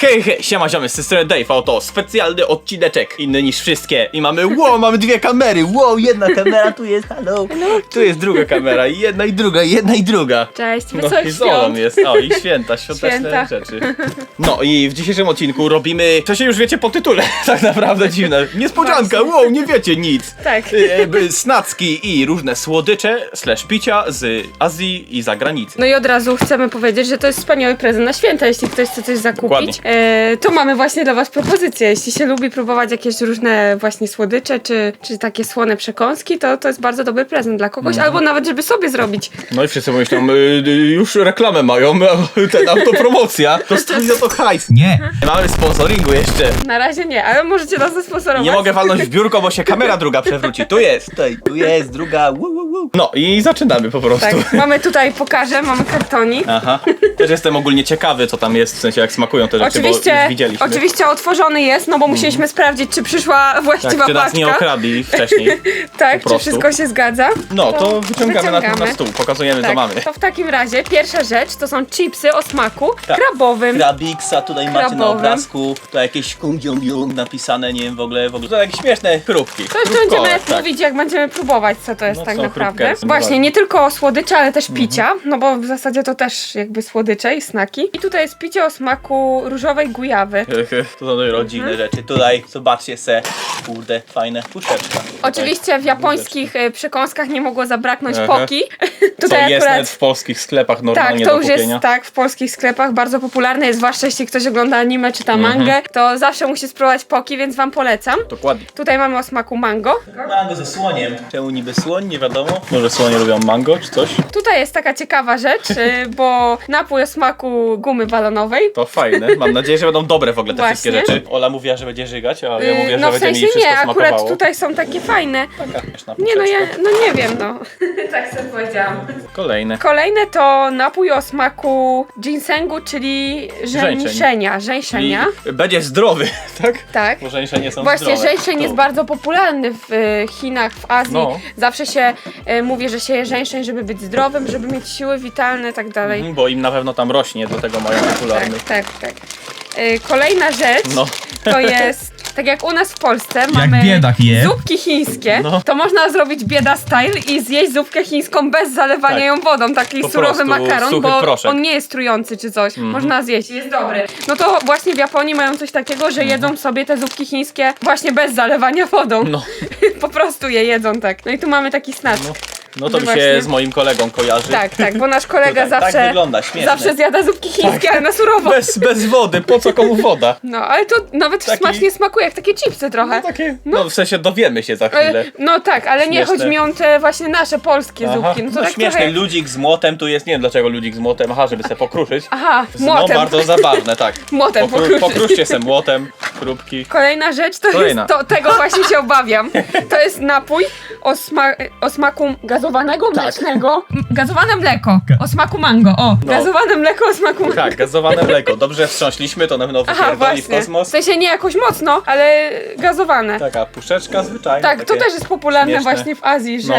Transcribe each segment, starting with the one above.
Hej, hej, siema ziomy, z tej strony Dave, a oto specjalny odcineczek, inny niż wszystkie I mamy, wow, mamy dwie kamery, wow, jedna kamera, tu jest, hello Tu jest druga kamera, i jedna i druga, i jedna i druga Cześć, no wesołych i świąt. jest, o i święta, świąteczne Święta. rzeczy No i w dzisiejszym odcinku robimy, to się już wiecie po tytule, tak naprawdę dziwne Niespodzianka, wow, nie wiecie nic Tak. Y, y, Snacki i różne słodycze, slash picia z Azji i zagranicy No i od razu chcemy powiedzieć, że to jest wspaniały prezent na święta, jeśli ktoś chce coś zakupić. Dokładnie. E, to mamy właśnie dla was propozycję. Jeśli się lubi próbować jakieś różne właśnie słodycze, czy, czy takie słone przekąski, to to jest bardzo dobry prezent dla kogoś, Mhm. albo nawet żeby sobie zrobić. No i wszyscy myślą, y, y, już reklamę mają, a ten autopromocja, dostali za to hajs. Nie. Nie mamy sponsoringu jeszcze. Na razie nie, ale możecie nas zasponsorować. Nie mogę walnąć w biurko, bo się kamera druga przewróci. Tu jest, tutaj, tu jest, druga, wu, wu, wu. No i zaczynamy po prostu. Tak, mamy tutaj, pokażę, mamy kartonik. Aha. Też jestem ogólnie ciekawy, co tam jest, w sensie jak smakują te rzeczy, bo Oczywiście, już widzieliśmy. Mhm. oczywiście otworzony jest, no bo musieliśmy sprawdzić, czy przyszła właściwa Tak, czy nas nie okradli wcześniej. tak, czy prostu. wszystko się zgadza. No, to wyciągamy na, na wyciągamy. stół, pokazujemy, co Tak, mamy. to w takim razie pierwsza rzecz to są chipsy o smaku Tak. krabowym. Krabiksa tutaj macie na Krabowym. obrazku, to jakieś kungiung napisane, nie wiem w ogóle, w ogóle. To jakieś śmieszne chrupki. To jeszcze będziemy tak. mówić, jak będziemy próbować, co to jest No, tak naprawdę. Właśnie, nie tylko słodycze, ale też picia, no bo w zasadzie to też jakby słodycze i snaki. I tutaj jest picie o smaku różowej gujawy. To są rodzinne rzeczy. Tutaj zobaczcie se, kurde, fajne puszeczka. Oczywiście w japońskich e, przekąskach nie mogło zabraknąć Aha. poki. Co tutaj jest nawet akurat w polskich sklepach Tak, normalnie to do już kupienia. jest tak w polskich sklepach bardzo popularne jest, zwłaszcza jeśli ktoś ogląda anime czy Mhm. ta mangę, to zawsze musi spróbować poki, więc wam polecam. Dokładnie. Tutaj mamy o smaku mango. Mango ze słoniem. Czemu niby słoń? Nie wiadomo. Może słonie lubią mango czy coś? Tutaj jest taka ciekawa rzecz, y, bo napój o smaku gumy balonowej. To fajne. Mam nadzieję, że będą dobre w ogóle te Właśnie. wszystkie rzeczy. Ola mówiła, że będzie żygać, a ja Y, mówię, no że w będzie mi sensie wszystko nie, akurat smakowało. tutaj są takie fajne. Taka śmieszna Nie no, ja puszeczka. no nie wiem no. tak sobie powiedziałam. Kolejne. Kolejne to napój o smaku ginsengu, czyli żeńszenia. Czyli Żeńszenia. będzie zdrowy, tak? Tak. Bo żeńszenie są Właśnie zdrowe. żeńszeń jest bardzo popularny w y, Chinach, w Azji. No. Zawsze się y, mówi, że się je żeńszeń, żeby być zdrowym, żeby mieć siły witalne i tak dalej. Mhm, Bo im na pewno tam rośnie, do tego mają popularny. Tak, tak, tak. Y, Kolejna rzecz No. to jest, tak jak u nas w Polsce mamy biedak je. zupki chińskie, No. to można zrobić bieda style i zjeść zupkę chińską bez zalewania Tak. ją wodą, taki Po surowy prostu makaron, suchy bo proszek. Mhm. on nie jest trujący czy coś, można zjeść, jest dobry. No to właśnie w Japonii mają coś takiego, że jedzą sobie te zupki chińskie właśnie bez zalewania wodą. Mhm. No. po prostu je jedzą tak. No i tu mamy taki snack. No. No to mi się Właśnie. z moim kolegą kojarzy. Tak, tak, bo nasz kolega Tutaj, tak zawsze, wygląda, śmieszne. zawsze zjada zupki chińskie, ale na surowo. Bez, bez wody, po co komu woda? No, ale to nawet Taki- smacznie smakuje, jak takie chipsy trochę. No takie, no w sensie dowiemy się za chwilę. E, No tak, ale nie Śmieszne. chodzi mi o te właśnie nasze polskie Aha, zupki. No to no tak śmieszny trochę... ludzik z młotem tu jest, nie wiem dlaczego ludzik z młotem, aha, żeby se pokruszyć. Aha, No młotem. bardzo zabawne, tak. Młotem pokruszyć. Pokruszcie se młotem, chrupki. Kolejna rzecz to Kolejna. jest, to, tego właśnie się obawiam. To jest napój o, sma o smaku gazowanego Tak. mlecznego. Gazowane mleko o smaku mango. O, No. gazowane mleko o smaku mango. Tak, gazowane mleko. Dobrze wstrząśliśmy, to na pewno Aha, wypierdoli w właśnie. kosmos. W sensie nie jakoś mocno, ale gazowane. Taka puszeczka zwyczajna. Tak, to takie też jest popularne śmieszne. właśnie w Azji, że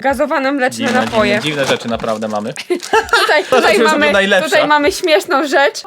gazowane mleczne Dziwne, napoje. dziwne, dziwne rzeczy naprawdę mamy. Tutaj, tutaj, rzecz jest mamy, najlepsza. tutaj mamy śmieszną rzecz.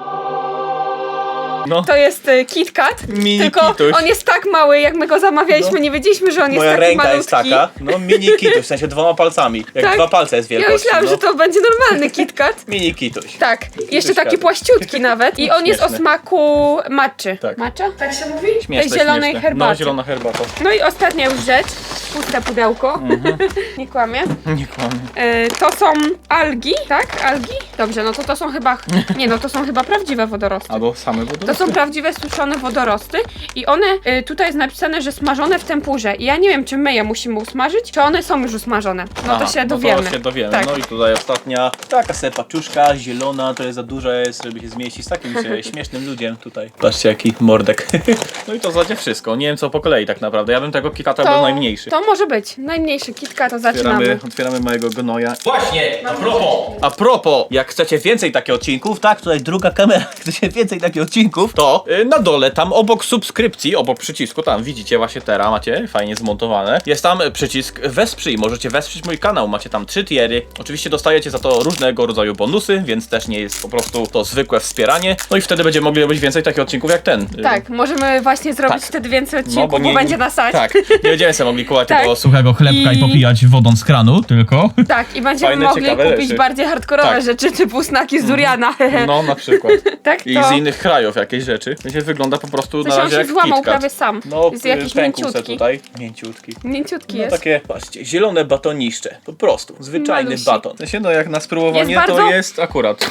No. To jest y, KitKat. Mini Tylko kituś. on jest tak mały, jak my go zamawialiśmy, No. nie wiedzieliśmy, że on jest Moja taki ręka malutki. jest taka, no mini kituś, w sensie dwoma palcami. Jak Tak. dwa palce jest Ja wielkości. myślałam, no. że to będzie normalny KitKat. Mini kituś. Tak, jeszcze taki Śmieszny. płaściutki nawet. I on jest o Śmieszny. smaku matczy. Tak. Matcha? Tak się mówi? Śmieszne, Tej zielonej śmieszne. herbaty. No, zielona herbata. No i ostatnia już rzecz. Puste pudełko. Mhm. nie kłamie. Nie kłamie. E, to są algi, tak? Algi? Dobrze, no to to są chyba... Nie, no to są chyba prawdziwe wodorosty. Albo same To wodorosty. Są prawdziwe suszone wodorosty i one, y, tutaj jest napisane, że smażone w tempurze i ja nie wiem, czy my je musimy usmażyć, czy one są już usmażone. No to się No dowiemy. to się dowiemy. Tak. No i tutaj ostatnia taka se paczuszka zielona, to jest za duża jest, żeby się zmieścić z takim się śmiesznym ludziem tutaj. Patrzcie jaki mordek. no i to w zasadzie wszystko. Nie wiem co po kolei tak naprawdę. Ja bym tego kikata był najmniejszy. To może być. Najmniejszy kitka, to zaczynamy. Otwieramy, otwieramy mojego gnoja. Właśnie, a propos, a propos, jak chcecie więcej takich odcinków, tak, tutaj druga kamera, jak chcecie więcej takich odcinków, to y, na dole, tam obok subskrypcji, obok przycisku, tam widzicie właśnie teraz, macie fajnie zmontowane, jest tam przycisk wesprzyj, możecie wesprzeć mój kanał, macie tam trzy tiery, oczywiście dostajecie za to różnego rodzaju bonusy, więc też nie jest po prostu to zwykłe wspieranie, no i wtedy będziemy mogli robić więcej takich odcinków jak ten. Y, Tak, możemy właśnie zrobić Tak. wtedy więcej no, odcinków, bo, będzie na sać. Tak, nie będziemy sobie mogli kupować Tak. tego suchego chlebka i... I- popijać wodą z kranu, tylko. Tak, i będziemy Fajne, mogli ciekawe kupić rzeczy. bardziej hardkorowe Tak. rzeczy typu snaki z duriana. No, na przykład. tak, I to... z innych krajów jakieś rzeczy. Będzie wygląda po prostu To na się on razie się jak złamał KitKat. prawie sam. No, jest jakiś pękł se mięciutki. tutaj. Mięciutki. Mięciutki No jest. takie, patrzcie, zielone batoniszcze. Po prostu, zwyczajny Malusi. baton. W sensie, no jak na spróbowanie Jest to bardzo- jest akurat...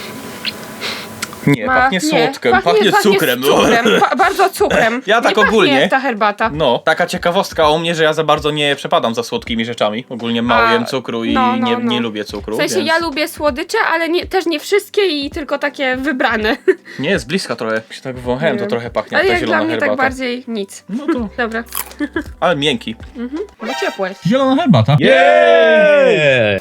Nie, Ma- pachnie nie, słodkiem, pachnie, cukrem. cukrem pa, bardzo cukrem. Ja tak nie pachnie ogólnie- jak ta herbata. No, taka ciekawostka o mnie, że ja za bardzo nie przepadam za słodkimi rzeczami. Ogólnie mało A, jem cukru i no, no, nie, no. nie lubię cukru. W sensie więc... ja lubię słodycze, ale nie, też nie wszystkie i tylko takie wybrane. Nie, jest bliska trochę. Jak się tak wąchałem, to wiem. trochę pachnie ale jak ta jak zielona dla mnie herbata. tak bardziej nic. No to... Dobra, Ale miękki. no ciepłe. Zielona herbata. Jej!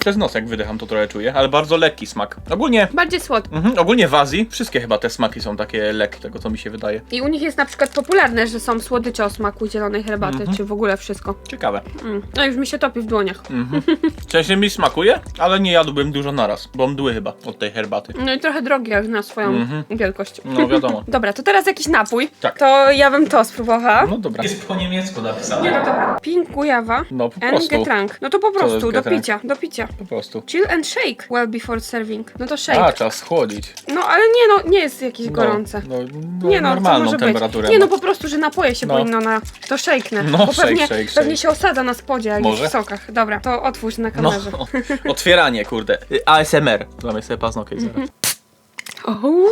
Przez nos jak wydycham to trochę czuję, ale bardzo lekki smak. Ogólnie, Bardziej słodkie. mhm, ogólnie w Azji wszystkie chyba te smaki są takie lekkie, tego co mi się wydaje. I u nich jest na przykład popularne, że są słodycze o smaku zielonej herbaty, Mhm. czy w ogóle wszystko. Ciekawe. Mm. No już mi się topi w dłoniach. Mhm. W sensie mi smakuje, ale nie jadłbym dużo naraz, bo mdły chyba od tej herbaty. No i trochę drogi jak na swoją Mhm. wielkość. No wiadomo. Dobra, to teraz jakiś napój. Tak. To ja bym to spróbowała. No dobra. Jest po niemiecku Nie, napisane. no dobra. Pink gujawa No po prostu. No to po jest prostu, do picia, do picia. Po prostu. Chill and shake well before serving. No to shake. A, trzeba schłodzić. No ale nie no, nie jest jakieś No, gorące. No, no, Nie no, co normalną może temperaturę. być? Nie no, po prostu, że napoje się No. powinno na... To shake'nę. No, bo shake, pewnie, shake, pewnie shake. się osadza na spodzie, jak Może? w sokach. Dobra, to otwórz na No, kamerze. otwieranie, kurde. Y, ASMR. Mamy sobie paznokieć Mhm. zaraz. Uuu.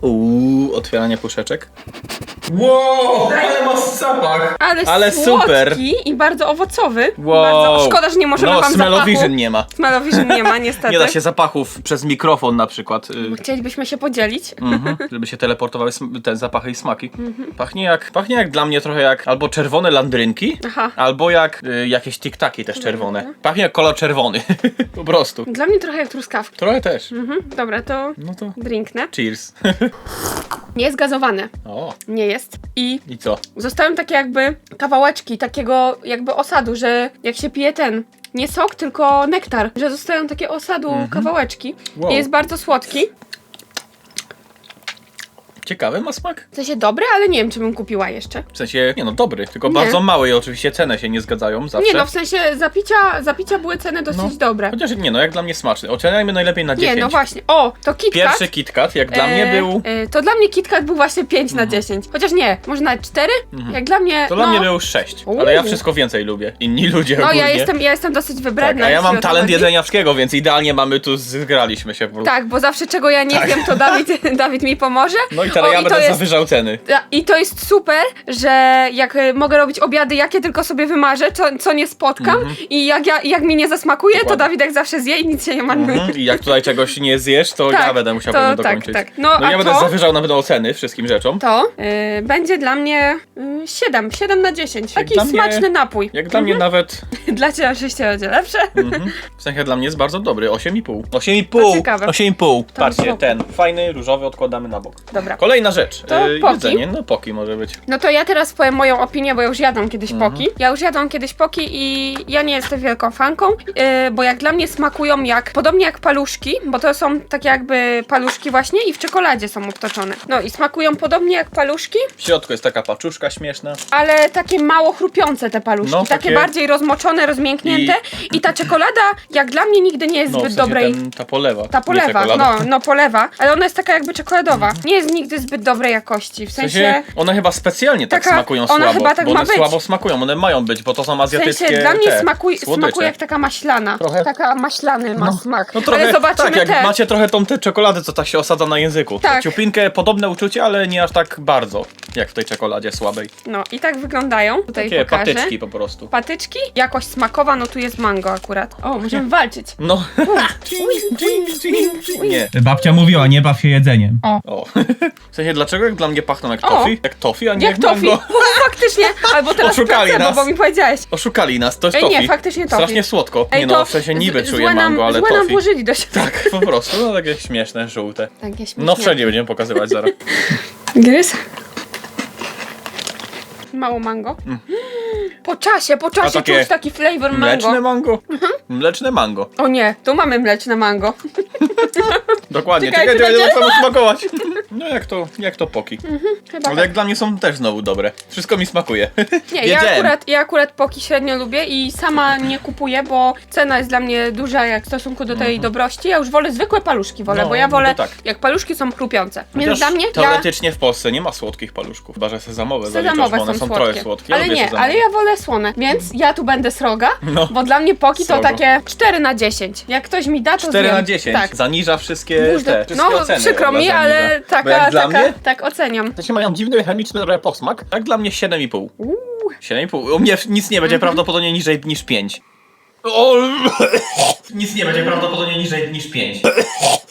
Uuu, otwieranie puszeczek. Wow, ale ma zapach. Ale, Ale słodki super. i bardzo owocowy. Wow. Bardzo, szkoda, że nie możemy no, wam Smell-O-Vision zapachu. nie ma. Smell-O-Vision nie ma, niestety. Nie da się zapachów przez mikrofon na przykład. y, Chcielibyśmy się podzielić. Mhm, żeby się teleportowały sm- te zapachy i smaki. Mhm. Pachnie jak, pachnie jak dla mnie trochę jak albo czerwone landrynki, Aha. albo jak y, jakieś tiktaki też czerwone. Pachnie jak kolor czerwony. po prostu. Dla mnie trochę jak truskawki. Trochę też. Mhm. Dobra, to No to drinknę. cheers. Nie jest gazowane. o, Nie jest. I i co? zostały takie jakby kawałeczki takiego jakby osadu, że jak się pije ten nie sok, tylko nektar, że zostają takie osadu kawałeczki. Mhm. Wow. I jest bardzo słodki. Ciekawy ma smak? W sensie dobry, ale nie wiem, czy bym kupiła jeszcze. W sensie, nie no, dobry, tylko Nie. bardzo mały i oczywiście ceny się nie zgadzają zawsze. Nie no, w sensie zapicia, zapicia były ceny dosyć No. dobre. Chociaż nie no, jak dla mnie smaczny. Oceniajmy najlepiej na 10. Nie, no właśnie. O, to KitKat. Pierwszy KitKat, jak dla mnie e, był... e, to dla mnie KitKat był właśnie 5 na 10. Chociaż nie, może nawet 4? Jak dla mnie. Mhm. To dla no, mnie był 6, ale ja Uuu. wszystko więcej lubię. Inni ludzie No ogólnie. ja jestem, ja jestem dosyć tak, wybredna. a ja jeśli mam o to talent chodzi. jedzenia wszystkiego, więc idealnie mamy tu, zgraliśmy się po prostu. Tak, bo zawsze czego ja nie Tak. wiem, to Dawid, Dawid mi pomoże. No i teraz ja i to będę jest- zawyżał ceny. Ja- I to jest super, że jak y, mogę robić obiady, jakie tylko sobie wymarzę, co, co nie spotkam i jak, ja, jak mi nie zasmakuje, to Mhm. Dokładnie. Dawidek zawsze zje i nic się nie marnuje. Mhm. I jak tutaj czegoś nie zjesz, to ja Tak, będę musiał to pewnie tak, dokończyć. tak. No, no a ja będę to? zawyżał nawet oceny wszystkim rzeczom. To y, będzie dla mnie y, 7, 7 na 10. Taki dla mnie- smaczny napój. Jak dla mnie nawet, Dla ciebie oczywiście będzie lepsze. mhm. w sensie dla mnie jest bardzo dobry, 8,5. 8,5, To ciekawe. 8,5. Patrzcie, ten fajny, różowy odkładamy na bok. Dobra. Kolejna rzecz, To y, poki. jedzenie, no poki może być. No to ja teraz powiem moją opinię, bo ja już jadłam kiedyś Mhm. poki. Ja już jadłam kiedyś poki i ja nie jestem wielką fanką, yy, bo jak dla mnie smakują jak, podobnie jak paluszki, bo to są takie jakby paluszki właśnie i w czekoladzie są obtoczone. No i smakują podobnie jak paluszki, W środku jest taka paczuszka śmieszna. ale takie mało chrupiące te paluszki, No, takie... takie- bardziej rozmoczone, rozmięknięte i... ta czekolada jak dla mnie nigdy nie jest No, w zbyt sensie dobrej. ten, ta polewa. Ta polewa, no, no polewa, ale ona jest taka jakby czekoladowa. Nie jest nigdy zbyt dobrej jakości, w W sensie... sensie, one chyba specjalnie tak Taka- smakują ona słabo, chyba tak bo ma one być. słabo smakują, one mają być, bo to są W azjatyckie sensie, dla mnie te smakuj, słodycze. smakuje jak taka maślana. Trochę. Taka maślany ma smak. No trochę, ale zobaczymy tak, jak te. macie trochę tą tę czekoladę, co tak się osadza na języku. Tak. Ciupinkę, podobne uczucie, ale nie aż tak bardzo, jak w tej czekoladzie słabej. No i tak wyglądają. Tutaj Takie pokażę. patyczki po prostu. Patyczki? Jakość smakowa, no tu jest mango akurat. O, możemy walczyć. No. Dżing, dżing, dżing, dżing. Nie. Babcia mówiła, nie baw się jedzeniem. O. W sensie, dlaczego jak dla mnie pachną jak O! tofi? Jak tofi, a nie Jak jak, tofi? mango? Faktycznie. Albo teraz Oszukali placebo, nas. bo mi powiedziałeś. Oszukali nas, to jest Ej, tofi. nie, faktycznie tofi. Strasznie słodko. Ej, nie no, w sensie niby z- czuję złe nam, mango, ale złe nam tofi. włożyli do siebie. Tak, po prostu, no takie śmieszne, żółte. Tak, jest No wszędzie będziemy pokazywać zaraz. Gryz. Mało mango. Po czasie, po czasie takie czuć taki flavor mango. Mleczne mango? Mleczne mango. O nie, tu mamy mleczne mango. Dokładnie, Czekaj, czekaj, czekaj, czekajcie. czekaj, czekaj, smakować. No jak to, jak to poki. Chyba Ale tak. jak dla mnie są też znowu dobre. Wszystko mi smakuje. Nie, ja Wiedziałem. akurat, ja akurat poki średnio lubię i sama nie kupuję, bo cena jest dla mnie duża jak w stosunku do tej dobrości. Ja już wolę zwykłe paluszki wolę, Mhm. No, bo ja no wolę tak. jak paluszki są chrupiące. Więc Chociaż dla mnie ja Teoretycznie w Polsce nie ma słodkich paluszków. Chyba, że sezamowe sezamowe bo one są są słodkie. trochę słodkie. ale lubię nie, sezamowe. ale ja wolę słone, więc ja tu będę sroga, No. bo dla mnie poki to Srogo. takie 4 na 10. Jak ktoś mi da, to 4 zjem. na 10. Tak. Zaniża wszystkie te, wszystkie no, oceny. przykro mi, ale Bo taka, jak dla taka, mnie, tak oceniam. to się mają dziwny chemiczny trochę posmak. Tak dla mnie 7,5. Uuu. 7,5. U mnie nic nie Mhm. będzie prawdopodobnie niżej niż 5. O, nic nie będzie prawdopodobnie niżej niż 5.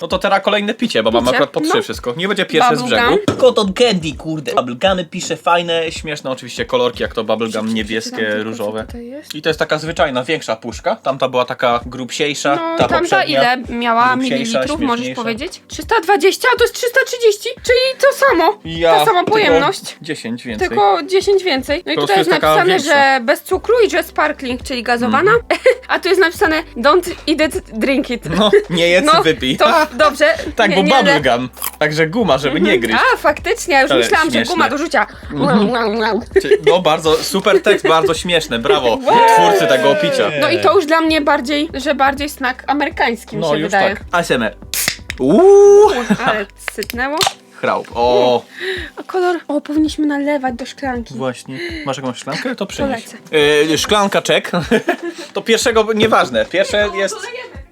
No to teraz kolejne picie, bo mam Picie? akurat po 3 No. wszystko. Nie będzie pierwsze z Bubblegum. brzegu. Cotton candy, kurde. Bubblegumy pisze fajne, śmieszne oczywiście kolorki, jak to bubblegum niebieskie, różowe. Jest? I to jest taka zwyczajna, większa puszka. Tamta była taka grubsiejsza, No, ta tamta poprzednia. ile miała mililitrów, możesz śmieszniejsza. powiedzieć? 320, a to jest 330, czyli to samo. Ja Ta sama tylko pojemność. 10 więcej. Tylko 10 więcej. No i tutaj jest jest taka napisane, większa. Mhm. że bez cukru i że sparkling, czyli gazowana. A tu jest napisane don't eat it, drink it. No, nie jedz, No, wypij. to dobrze. tak, nie, bo nie, bubblegum. Także guma, żeby nie gryźć. A, faktycznie, ja już Ale myślałam, że śmieszne. guma do rzucia. Cie- No bardzo, super tekst, bardzo śmieszny, brawo. Twórcy tego opicia. No i to już dla mnie bardziej, że bardziej snak amerykański mi No się już wydaje. tak. ASMR. Uuu, Ale sytnęło. Chraup. O, A kolor, o, powinniśmy nalewać do szklanki. właśnie. Masz jakąś szklankę? To przynieś. Yy, szklanka czek. to pierwszego, nieważne. Pierwsze jest...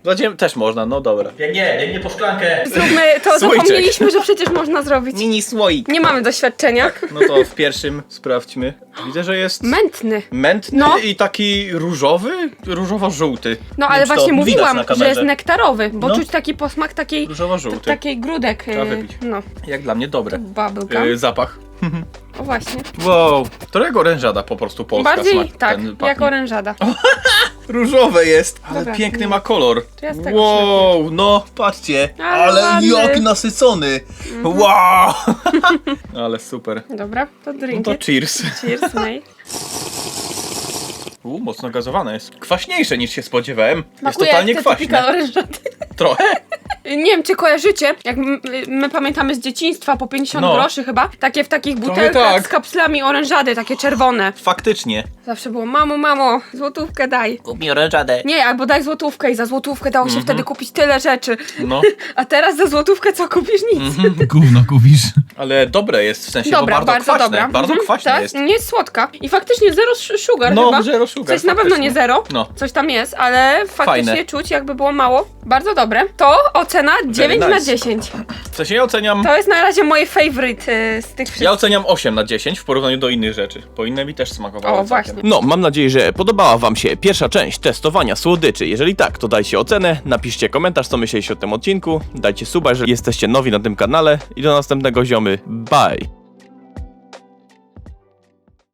Będziemy, też można, no dobra. Biegnie, biegnie po szklankę. Zróbmy, to Słoiczek. zapomnieliśmy, że przecież można zrobić. Mini słoik. Nie mamy doświadczenia. No to w pierwszym sprawdźmy. Widzę, że jest Mętny. mętny No. i taki różowy, różowo-żółty. No Nie ale wiem, czy to właśnie widać mówiłam, na że kamerze. jest nektarowy, bo No. czuć taki posmak takiej, Różowo-żółty. takiej grudek. Trzeba yy, wypić. No, Jak dla mnie dobre. bubblegum. Yy, zapach. O właśnie. Wow. Którego orężada po prostu polska Bardziej smak, tak, ten jak pachnie. orężada. Różowe jest, ale Dobra, piękny nie. ma kolor. To ja z tego wow, no patrzcie, Ale ale, ładny. jak nasycony. Wow. ale super. Dobra, to No drink to it. cheers. Cheers, mate. U, mocno gazowane jest. Kwaśniejsze niż się spodziewałem. jest Smakuje totalnie jak te typical kwaśne. Trochę. Nie wiem, czy kojarzycie, jak m- my pamiętamy z dzieciństwa po 50 No. groszy chyba, takie w takich Trochę butelkach tak. z kapslami orężady, takie czerwone. Faktycznie. Zawsze było, mamo, mamo, złotówkę daj. Kup mi orężadę. Nie, albo daj złotówkę i za złotówkę dało się wtedy kupić tyle rzeczy. No, A teraz za złotówkę co kupisz? Nic. Gówno kupisz. ale dobre jest, w sensie, Dobra, bo bardzo, bardzo kwaśne. dobra. Bardzo Mhm, kwaśne tak, jest. Nie jest słodka. I faktycznie zero sugar No, chyba. zero sugar, Coś na pewno faktycznie. nie zero. No. Coś tam jest, ale faktycznie Fajne. czuć jakby było mało. Bardzo dobre. To ocena 9 na nice. 10. W sensie ja oceniam... To jest na razie moje favorite y, z tych wszystkich. Ja oceniam 8 na 10 w porównaniu do innych rzeczy, bo inne mi też smakowały O, całkiem. właśnie. No, mam nadzieję, że podobała wam się pierwsza część testowania słodyczy. Jeżeli tak, to dajcie ocenę, napiszcie komentarz, co myślicie o tym odcinku, dajcie suba, jeżeli jesteście nowi na tym kanale i do następnego ziomy. Bye!